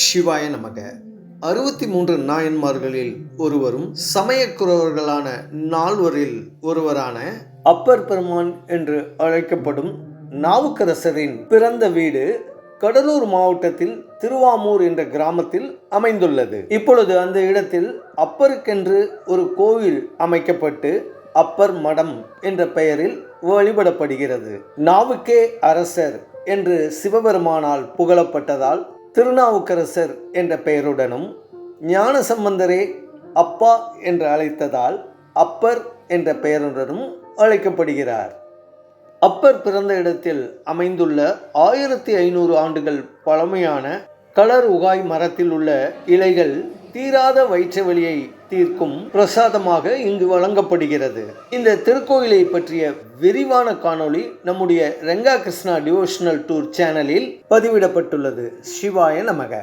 சிவாய நமக. அறுபத்தி மூன்று நாயன்மார்களில் ஒருவரும் சமயக்குறவர்களான நால்வரில் ஒருவரான அப்பர் பெருமான் என்று அழைக்கப்படும் நாவுக்கரசரின் பிறந்த வீடு கடலூர் மாவட்டத்தில் திருவாமூர் என்ற கிராமத்தில் அமைந்துள்ளது. இப்பொழுது அந்த இடத்தில் அப்பருக்கென்று ஒரு கோவில் அமைக்கப்பட்டு அப்பர் மடம் என்ற பெயரில் வழிபடப்படுகிறது. நாவுக்கே அரசர் என்று சிவபெருமானால் புகழப்பட்டதால் திருநாவுக்கரசர் என்ற பெயருடனும் ஞானசம்பந்தரே அப்பா என்று அழைத்ததால் அப்பர் என்ற பெயருடனும் அழைக்கப்படுகிறார். அப்பர் பிறந்த இடத்தில் அமைந்துள்ள ஆயிரத்தி ஐநூறு ஆண்டுகள் பழமையான கலர் உகாய் மரத்தில் உள்ள இலைகள் தீராத வயிற்று வலியை தீர்க்கும் பிரசாதமாக இங்கு வழங்கப்படுகிறது. இந்த திருக்கோயிலை பற்றிய விரிவான காணொளி நம்முடைய ரெங்கா கிருஷ்ணா டிவோஷனல் டூர் சேனலில் பதிவிடப்பட்டுள்ளது. சிவாய நமக.